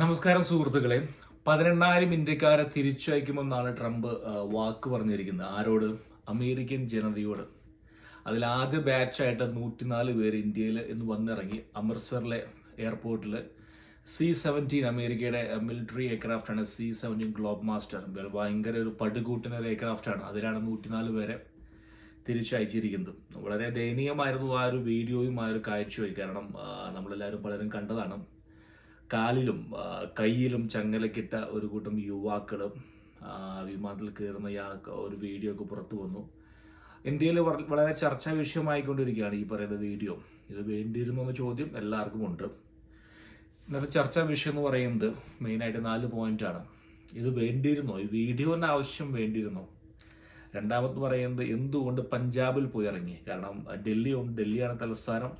നമസ്കാരം സുഹൃത്തുക്കളെ. പതിനെണ്ണായിരം ഇന്ത്യക്കാരെ തിരിച്ചയക്കുമെന്നാണ് ട്രംപ് വാക്ക് പറഞ്ഞിരിക്കുന്നത്. ആരോട്? അമേരിക്കൻ ജനതയോട്. അതിൽ ആദ്യ ബാച്ചായിട്ട് നൂറ്റിനാല് പേര് ഇന്ത്യയിൽ ഇന്ന് വന്നിറങ്ങി. അമൃത്സറിലെ എയർപോർട്ടിൽ സി സെവന്റീൻ അമേരിക്കയുടെ മിലിറ്ററി എയർക്രാഫ്റ്റാണ് സി സെവന്റീൻ ഗ്ലോബ് മാസ്റ്റർ. ഭയങ്കര ഒരു പടുകൂട്ടുന്ന ഒരു എയർക്രാഫ്റ്റാണ്. അതിലാണ് നൂറ്റിനാല് പേരെ തിരിച്ചയച്ചിരിക്കുന്നത്. വളരെ ദയനീയമായിരുന്നു ആ ഒരു വീഡിയോയും ആ ഒരു കാഴ്ചയും കാരണം നമ്മളെല്ലാവരും പലരും കണ്ടതാണ്. കാലിലും കയ്യിലും ചങ്ങലക്കിട്ട ഒരു കൂട്ടം യുവാക്കളും വിമാനത്തിൽ കയറുന്ന ഒരു വീഡിയോ ഒക്കെ പുറത്തു വന്നു. ഇന്ത്യയിൽ വളരെ ചർച്ചാ വിഷയമായിക്കൊണ്ടിരിക്കുകയാണ് ഈ പറയുന്ന വീഡിയോ. ഇത് വേണ്ടിയിരുന്നു എന്ന ചോദ്യം എല്ലാവർക്കും ഉണ്ട്. ഇന്നത്തെ ചർച്ചാ വിഷയം എന്ന് പറയുന്നത് മെയിനായിട്ട് നാല് പോയിന്റാണ് ഇത് വേണ്ടിയിരുന്നോ? ഈ വീഡിയോന്റെ ആവശ്യം വേണ്ടിയിരുന്നോ? രണ്ടാമത് പറയുന്നത് എന്തുകൊണ്ട് പഞ്ചാബിൽ പോയി ഇറങ്ങി? കാരണം ഡൽഹി ഡൽഹിയാണ് തലസ്ഥാനം.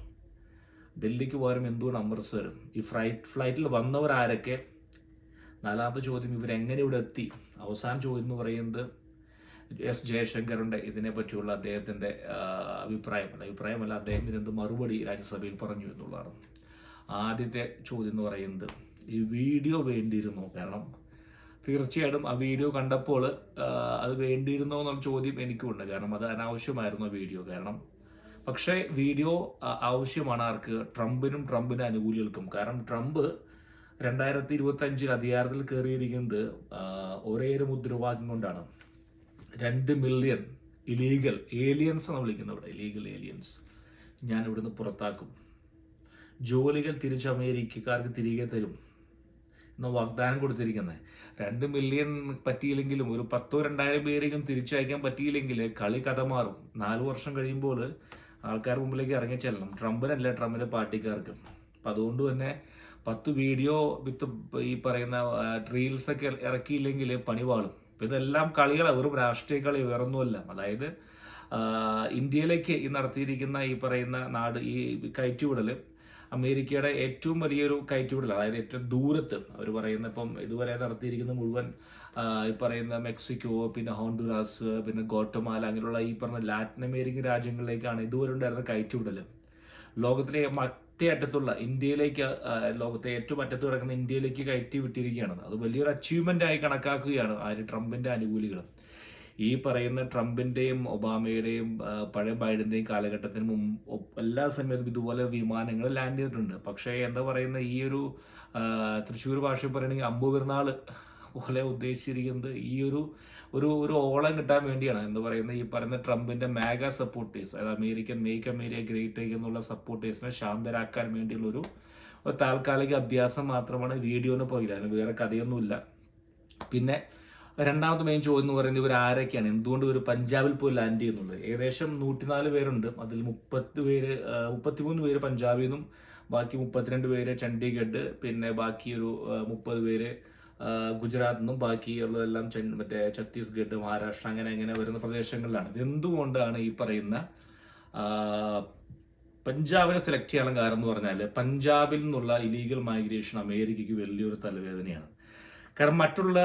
ഡൽഹിക്ക് പോരും എന്തുകൊണ്ട് അമൃത്സർ ഈ ഫ്ലൈറ്റ് ഫ്ലൈറ്റിൽ വന്നവരാരൊക്കെ? നാലാമത്തെ ചോദ്യം ഇവരെങ്ങനെ ഇവിടെ എത്തി? അവസാന ചോദ്യം എന്ന് പറയുന്നത് എസ് ജയശങ്കറിന്റെ ഇതിനെ പറ്റിയുള്ള അദ്ദേഹത്തിന്റെ അഭിപ്രായമല്ല അഭിപ്രായമല്ല അദ്ദേഹം ഇതിനെന്ത് മറുപടി രാജ്യസഭയിൽ പറഞ്ഞു എന്നുള്ളതാണ്. ആദ്യത്തെ ചോദ്യം എന്ന് പറയുന്നത് ഈ വീഡിയോ വേണ്ടിയിരുന്നോ? കാരണം തീർച്ചയായിട്ടും ആ വീഡിയോ കണ്ടപ്പോൾ അത് വേണ്ടിയിരുന്നോ എന്നുള്ള ചോദ്യം എനിക്കുണ്ട്. കാരണം അത് അനാവശ്യമായിരുന്നു വീഡിയോ. കാരണം പക്ഷേ വീഡിയോ ആവശ്യമാണ് ആർക്ക്? ട്രംപിനും ട്രംപിന് അനുകൂലികൾക്കും കാരണം ട്രംപ് രണ്ടായിരത്തി ഇരുപത്തി അഞ്ചിൽ അധികാരത്തിൽ കയറിയിരിക്കുന്നത് ഒരേ ഒരു മുദ്രാവാക്യം കൊണ്ടാണ്. രണ്ട് മില്യൺ ഇലീഗൽ ഏലിയൻസ് എന്ന് വിളിക്കുന്നത് ഇവിടെ. ഇലീഗൽ ഏലിയൻസ് ഞാൻ ഇവിടുന്ന് പുറത്താക്കും. ജോലികൾ തിരിച്ച് അമേരിക്കക്കാർക്ക് തിരികെ തരും. എന്ന വാഗ്ദാനം കൊടുത്തിരിക്കുന്നത് രണ്ട് മില്യൺ പറ്റിയില്ലെങ്കിലും ഒരു പത്തോ രണ്ടായിരം പേരെങ്കിലും തിരിച്ചയക്കാൻ പറ്റിയില്ലെങ്കിൽ കളി കഥ മാറും നാല് വർഷം കഴിയുമ്പോൾ ആൾക്കാർ മുമ്പിലേക്ക് ഇറങ്ങി ചെല്ലണം. ട്രംപിനല്ല ട്രംപിന്റെ പാർട്ടിക്കാർക്ക്. അപ്പം അതുകൊണ്ട് തന്നെ പത്ത് വീഡിയോ വിത്ത് ഈ പറയുന്ന റീൽസ് ഒക്കെ ഇറക്കിയില്ലെങ്കിൽ പണി പാളും ഇതെല്ലാം കളികളാണ് വെറും രാഷ്ട്രീയ കളി വേറൊന്നുമല്ല. അതായത് ഇന്ത്യയിലേക്ക് ഈ നടത്തിയിരിക്കുന്ന ഈ പറയുന്ന നാട് ഈ കയറ്റുവിടൽ അമേരിക്കയുടെ ഏറ്റവും വലിയൊരു കയറ്റുവിടൽ അതായത് ഏറ്റവും ദൂരത്ത് അവർ പറയുന്ന ഇപ്പം ഇതുവരെ നടത്തിയിരിക്കുന്ന മുഴുവൻ ഈ പറയുന്ന മെക്സിക്കോ പിന്നെ ഹോണ്ടുറാസ് പിന്നെ ഗോട്ടമാല അങ്ങനെയുള്ള ഈ പറഞ്ഞ ലാറ്റിൻ അമേരിക്കൻ രാജ്യങ്ങളിലേക്കാണ് ഇതുവരെ ഉണ്ടായിരുന്ന കയറ്റുവിടൽ ലോകത്തിലെ മറ്റേ അറ്റത്തുള്ള ഇന്ത്യയിലേക്ക് ലോകത്തെ ഏറ്റവും അറ്റത്ത് കിടക്കുന്ന ഇന്ത്യയിലേക്ക് കയറ്റി വിട്ടിരിക്കുകയാണ്. അത് വലിയൊരു അച്ചീവ്മെന്റ് ആയി കണക്കാക്കുകയാണ് ആര് ട്രംപിന്റെ അനുകൂലികൾ ഈ പറയുന്ന ട്രംപിന്റെയും ഒബാമയുടെയും പഴയ ബൈഡന്റെയും കാലഘട്ടത്തിന് മുമ്പ് എല്ലാ സമയത്തും ഇതുപോലെ വിമാനങ്ങൾ ലാൻഡ് ചെയ്തിട്ടുണ്ട്. പക്ഷേ എന്താ പറയുന്ന ഈ ഒരു തൃശ്ശൂർ ഭാഷയിൽ പറയുകയാണെങ്കിൽ അമ്പു പെരുന്നാൾ പോലെ ഉദ്ദേശിച്ചിരിക്കുന്നത് ഈ ഒരു ഒരു ഒരു ഓളം കിട്ടാൻ വേണ്ടിയാണ്. എന്ന് പറയുന്നത് ഈ പറയുന്ന ട്രംപിന്റെ മേഗ സപ്പോർട്ടേഴ്സ് അതായത് അമേരിക്കൻ മേക്ക് അമേരിക്ക ഗ്രേറ്റ് എന്നുള്ള സപ്പോർട്ടേഴ്സിനെ ശാന്തരാക്കാൻ വേണ്ടിയുള്ള ഒരു താൽക്കാലിക അഭ്യാസം മാത്രമാണ് വീഡിയോന് പോയില്ല അതിന് വേറെ കഥയൊന്നുമില്ല. പിന്നെ രണ്ടാമത്തെ മെയിൻ ചോദ്യം എന്ന് പറയുന്നത് ഇവർ ആരൊക്കെയാണ്? എന്തുകൊണ്ട് ഇവർ പഞ്ചാബിൽ പോയി ലാൻഡ് ചെയ്യുന്നുള്ളത് ഏകദേശം നൂറ്റിനാല് പേരുണ്ട്. അതിൽ മുപ്പത്തി പേര് മുപ്പത്തിമൂന്ന് പേര് പഞ്ചാബിൽ നിന്നും ബാക്കി മുപ്പത്തിരണ്ട് പേര് ചണ്ഡീഗഡ് പിന്നെ ബാക്കി ഒരു മുപ്പത് പേര് ആ, ഗുജറാത്തിൽ നിന്നും ബാക്കിയുള്ളതെല്ലാം മറ്റേ ഛത്തീസ്ഗഡ് മഹാരാഷ്ട്ര അങ്ങനെ അങ്ങനെ വരുന്ന പ്രദേശങ്ങളിലാണ്. ഇതെന്തുകൊണ്ടാണ് ഈ പറയുന്ന പഞ്ചാബിനെ സെലക്ട് ചെയ്യാനുള്ള കാരണം എന്ന് പറഞ്ഞാൽ പഞ്ചാബിൽ നിന്നുള്ള ഇലീഗൽ മൈഗ്രേഷൻ അമേരിക്കയ്ക്ക് വലിയൊരു തലവേദനയാണ്. കാരണം മറ്റുള്ള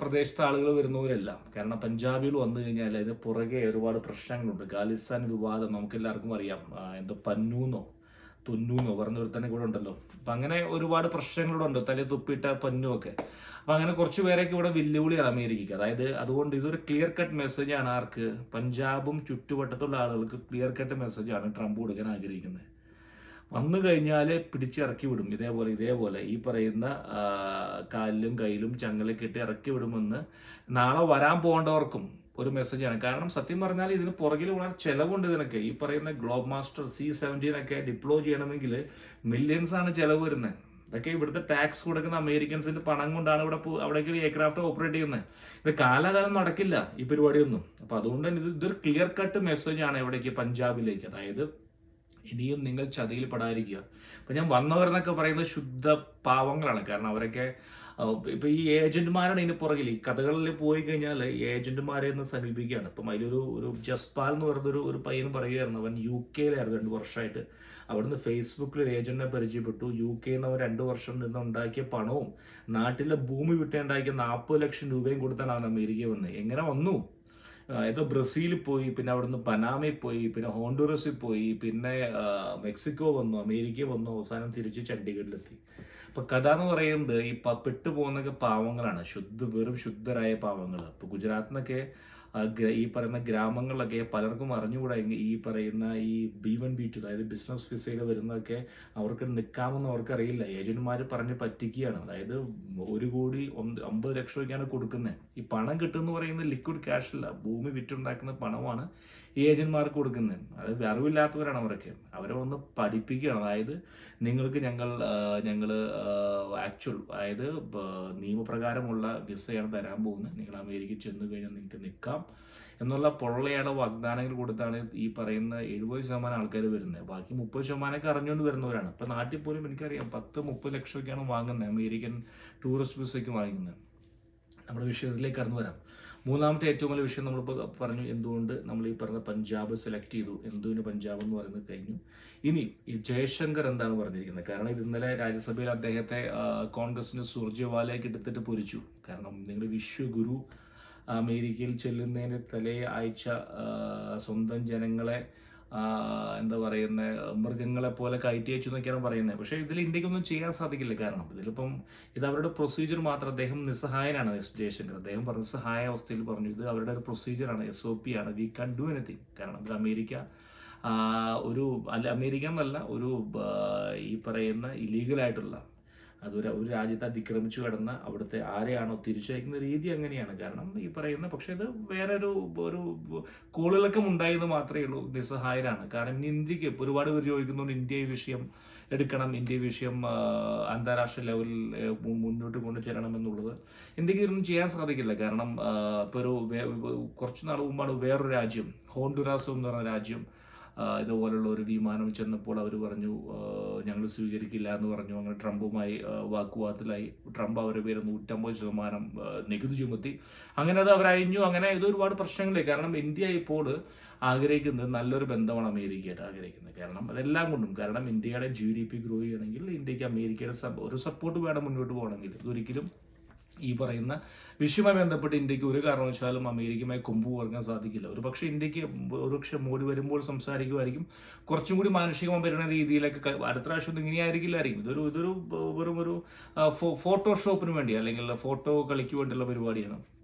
പ്രദേശത്തെ ആളുകൾ വരുന്നവരല്ല കാരണം പഞ്ചാബികൾ വന്നു കഴിഞ്ഞാൽ അതിന് പുറകെ ഒരുപാട് പ്രശ്നങ്ങളുണ്ട്. ഖാലിസ്ഥാൻ വിവാദം നമുക്ക് എല്ലാവർക്കും അറിയാം എന്തോ പന്നൂന്നോ തുന്നൂന്നോ പറഞ്ഞൊരുത്തനെ കൂടെ ഉണ്ടല്ലോ. അപ്പൊ അങ്ങനെ ഒരുപാട് പ്രശ്നങ്ങളുണ്ട്. തലേ തുപ്പിട്ട പന്നുമൊക്കെ അപ്പൊ അങ്ങനെ കുറച്ച് പേരൊക്കെ ഇവിടെ വെല്ലുവിളിയാണ് അമേരിക്കയ്ക്ക് അതായത് അതുകൊണ്ട് ഇതൊരു ക്ലിയർ കട്ട് മെസ്സേജ് ആണ് ആർക്ക്. പഞ്ചാബും ചുറ്റുവട്ടത്തുള്ള ആളുകൾക്ക് ക്ലിയർ കട്ട് മെസ്സേജ് ആണ് ട്രംപ് കൊടുക്കാൻ ആഗ്രഹിക്കുന്നത്. വന്നു കഴിഞ്ഞാൽ പിടിച്ചിറക്കി വിടും. ഇതേപോലെ ഇതേപോലെ ഈ പറയുന്ന കാലിലും കയ്യിലും ചങ്ങലും കെട്ടി ഇറക്കി വിടുമെന്ന് നാളെ വരാൻ പോകേണ്ടവർക്കും ഒരു മെസ്സേജാണ് കാരണം സത്യം പറഞ്ഞാൽ ഇതിന് പുറകിൽ വളരെ ചിലവുണ്ട് ഇതിനൊക്കെ. ഈ പറയുന്ന ഗ്ലോബ് മാസ്റ്റർ സി സെവന്റീൻ ഒക്കെ ഡിപ്ലോയ് ചെയ്യണമെങ്കിൽ മില്യൺസ് ആണ് ചിലവ് വരുന്നത് ഇതൊക്കെ ഇവിടുത്തെ ടാക്സ് കൊടുക്കുന്ന അമേരിക്കൻസിന്റെ പണം കൊണ്ടാണ് ഇവിടെ അവിടേക്ക് എയർക്രാഫ്റ്റ് ഓപ്പറേറ്റ് ചെയ്യുന്നത് ഇത് കാലാകാലം നടക്കില്ല ഈ പരിപാടിയൊന്നും. അപ്പൊ അതുകൊണ്ട് തന്നെ ഇത് ഇതൊരു ക്ലിയർ കട്ട് മെസ്സേജ് ആണ് എവിടേക്ക് പഞ്ചാബിലേക്ക്. അതായത് ഇനിയും നിങ്ങൾ ചതിയിൽ പെടാതിരിക്കുക അപ്പൊ ഞാൻ വന്നവരെന്നൊക്കെ പറയുന്നത് ശുദ്ധ പാവങ്ങളാണ്. കാരണം അവരൊക്കെ ഇപ്പൊ ഈ ഏജന്റുമാരാണ് ഇതിന് പുറകിൽ. ഈ കഥകളിൽ പോയി കഴിഞ്ഞാൽ ഏജന്റുമാരെ ഒന്ന് സമീപിക്കുകയാണ്. ഇപ്പം അതിലൊരു ഒരു ജസ്പാൽ എന്ന് പറഞ്ഞൊരു ഒരു പയ്യൻ പറയുകയായിരുന്നു. അവൻ യു കെയിലായിരുന്നു രണ്ട് വർഷമായിട്ട്. അവിടുന്ന് ഫേസ്ബുക്കിൽ ഒരു ഏജന്റിനെ പരിചയപ്പെട്ടു. യു കെയിൽ നിന്ന് അവൻ രണ്ട് വർഷം നിന്ന് ഉണ്ടാക്കിയ പണവും നാട്ടിലെ ഭൂമി വിട്ടുണ്ടാക്കിയ നാൽപ്പത് ലക്ഷം രൂപയും കൊടുത്താണ് അവൻ അമേരിക്ക വന്നത്. എങ്ങനെ വന്നു? ഏതോ ബ്രസീലിൽ പോയി പിന്നെ അവിടുന്ന് പനാമയിൽ പോയി പിന്നെ ഹോണ്ടുറസിൽ പോയി പിന്നെ മെക്സിക്കോ വന്നു അമേരിക്ക വന്നു അവസാനം തിരിച്ച് ചണ്ഡീഗഡിലെത്തി. അപ്പൊ കഥ എന്ന് പറയുന്നത് ഈ പെട്ടു പെട്ടുപോകുന്നൊക്കെ പാവങ്ങളാണ്. ശുദ്ധ വെറും ശുദ്ധരായ പാവങ്ങൾ അപ്പൊ ഗ്ര- ഈ പറയുന്ന ഗ്രാമങ്ങളിലൊക്കെ പലർക്കും അറിഞ്ഞുകൂടാ ഈ- പറയുന്ന ഈ ബി വൺ ബി ടു അതായത് ബിസിനസ് വിസയിൽ വരുന്നതൊക്കെ അവർക്ക് നിൽക്കാമെന്ന് അവർക്കറിയില്ല. ഏജന്റുമാർ പറഞ്ഞ് പറ്റിക്കുകയാണ്. അതായത് ഒരു കോടി അമ്പത് ലക്ഷം രൂപയ്ക്കാണ് കൊടുക്കുന്നത്. ഈ പണം കിട്ടുമെന്ന് പറയുന്നത് ലിക്വിഡ് ക്യാഷ് അല്ല. ഭൂമി വിറ്റുണ്ടാക്കുന്ന പണമാണ്. ഈ ഏജന്റ്മാർക്ക് കൊടുക്കുന്നത് അത് അറിവില്ലാത്തവരാണ് അവരൊക്കെ. അവരെ ഒന്ന് പഠിപ്പിക്കുകയാണ് അതായത് നിങ്ങൾക്ക് ഞങ്ങൾ ഞങ്ങൾ ആക്ച്വൽ അതായത് നിയമപ്രകാരമുള്ള വിസയാണ് തരാൻ പോകുന്നത്. നിങ്ങൾ അമേരിക്കയിൽ ചെന്ന് കഴിഞ്ഞാൽ നിങ്ങൾക്ക് നിൽക്കാം. എന്നുള്ള പൊള്ളയുടെ വാഗ്ദാനങ്ങൾ കൊടുത്താണ് ഈ പറയുന്ന എഴുപത് ശതമാനം ആൾക്കാർ വരുന്നത്. ബാക്കി മുപ്പത് ശതമാനമൊക്കെ അറിഞ്ഞുകൊണ്ട് വരുന്നവരാണ്. ഇപ്പം നാട്ടിൽ പോലും എനിക്കറിയാം പത്ത് മുപ്പത് ലക്ഷമൊക്കെയാണ് വാങ്ങുന്നത്. അമേരിക്കൻ ടൂറിസ്റ്റ് വിസയ്ക്ക് വാങ്ങുന്നത്. നമ്മുടെ വിഷയത്തിലേക്ക് കടന്നു വരാം. മൂന്നാമത്തെ ഏറ്റവും വലിയ വിഷയം നമ്മളിപ്പോൾ പറഞ്ഞു എന്തുകൊണ്ട് നമ്മൾ ഈ പറഞ്ഞ പഞ്ചാബ് സെലക്ട് ചെയ്തു എന്തുവിന് പഞ്ചാബ് എന്ന് പറയുന്നത് കഴിഞ്ഞു. ഇനി ഈ ജയശങ്കർ എന്താണ് പറഞ്ഞിരിക്കുന്നത്? കാരണം ഇത് ഇന്നലെ രാജ്യസഭയിൽ അദ്ദേഹത്തെ കോൺഗ്രസിന്റെ കോൺഗ്രസിന് സുർജേവാലയ്ക്ക് എടുത്തിട്ട് പൊരിച്ചു. കാരണം നിങ്ങൾ വിശ്വഗുരു അമേരിക്കയിൽ ചെല്ലുന്നതിന് തലേ ആഴ്ച സ്വന്തം ജനങ്ങളെ എന്താ പറയുന്നത് മൃഗങ്ങളെ പോലെ കയറ്റി അയച്ചു എന്നൊക്കെയാണ് പറയുന്നത്. പക്ഷേ ഇതിൽ ഇന്ത്യക്കൊന്നും ചെയ്യാൻ സാധിക്കില്ല. കാരണം ഇതിലിപ്പം ഇത് അവരുടെ പ്രൊസീജിയർ മാത്രം. അദ്ദേഹം നിസ്സഹായനാണ് എസ് ജയശങ്കർ. അദ്ദേഹം പറഞ്ഞ നിസ്സഹായ അവസ്ഥയിൽ പറഞ്ഞു ഇത് അവരുടെ ഒരു പ്രൊസീജിയറാണ് എസ് ഒ പി ആണ്. വി കൺ ഡു എനിത്തിങ് കാരണം ഇത് അമേരിക്ക ഒരു അല്ല അമേരിക്ക എന്നല്ല ഒരു ഈ പറയുന്ന ഇലീഗലായിട്ടുള്ള അതൊരു ഒരു രാജ്യത്തെ അതിക്രമിച്ചു കടന്ന അവിടുത്തെ ആരെയാണോ തിരിച്ചയക്കുന്ന രീതി അങ്ങനെയാണ്. കാരണം ഈ പറയുന്ന പക്ഷേ ഇത് വേറെ ഒരു ഒരു കോളിളക്കം ഉണ്ടായെന്ന് മാത്രമേ ഉള്ളൂ. നിസ്സഹായരാണ്. കാരണം ഇന്ത്യയ്ക്ക് ഒരുപാട് പേര് ചോദിക്കുന്നുണ്ട് ഇന്ത്യ വിഷയം എടുക്കണം. ഇന്ത്യ വിഷയം അന്താരാഷ്ട്ര ലെവലിൽ മുന്നോട്ട് കൊണ്ടുചെല്ലണം എന്നുള്ളത് ഇന്ത്യയ്ക്ക് ഇതൊന്നും ചെയ്യാൻ സാധിക്കില്ല. കാരണം ഇപ്പോൾ ഇപ്പൊ ഒരു കുറച്ച് നാൾ മുമ്പാണ് വേറൊരു രാജ്യം ഹോണ്ടുരാസ് എന്ന് പറഞ്ഞ രാജ്യം ഇതുപോലുള്ള ഒരു വിമാനം ചെന്നപ്പോൾ അവർ പറഞ്ഞു ഞങ്ങൾ സ്വീകരിക്കില്ല എന്ന് പറഞ്ഞു. അങ്ങനെ ട്രംപുമായി വാക്കുവാദത്തിലായി. ട്രംപ് അവരുടെ പേര് നൂറ്റമ്പത് ശതമാനം നികുതി ചുമത്തി. അങ്ങനെ അത് അവർ അഴിഞ്ഞു അങ്ങനെ ഇത് ഒരുപാട് പ്രശ്നങ്ങളായി കാരണം ഇന്ത്യ ഇപ്പോൾ ആഗ്രഹിക്കുന്നത് നല്ലൊരു ബന്ധമാണ് അമേരിക്കയായിട്ട് ആഗ്രഹിക്കുന്നത്. കാരണം അതെല്ലാം കൊണ്ടും. കാരണം ഇന്ത്യയുടെ ജി ഡി പി ഗ്രോ ചെയ്യണമെങ്കിൽ ഇന്ത്യയ്ക്ക് അമേരിക്കയുടെ ഒരു സപ്പോർട്ട് വേണം മുന്നോട്ട് പോകണമെങ്കിൽ. ഇതൊരിക്കലും ഈ പറയുന്ന വിഷയവുമായി ബന്ധപ്പെട്ട് ഇന്ത്യയ്ക്ക് ഒരു കാരണവശാലും അമേരിക്കയുമായി കൊമ്പ് കോർക്കാൻ സാധിക്കില്ല. ഒരു പക്ഷേ ഇന്ത്യയ്ക്ക് ഒരുപക്ഷെ മോഡി വരുമ്പോൾ സംസാരിക്കുമായിരിക്കും. കുറച്ചും കൂടി മാനുഷികമായി വരുന്ന രീതിയിലൊക്കെ അടുത്ത പ്രാവശ്യം ഇങ്ങനെയായിരിക്കില്ലായിരിക്കും. ഇതൊരു ഇതൊരു വെറും ഒരു ഫോട്ടോഷോപ്പിന് വേണ്ടി അല്ലെങ്കിൽ ഫോട്ടോ കളിക്ക് വേണ്ടിയുള്ള പരിപാടിയാണ്.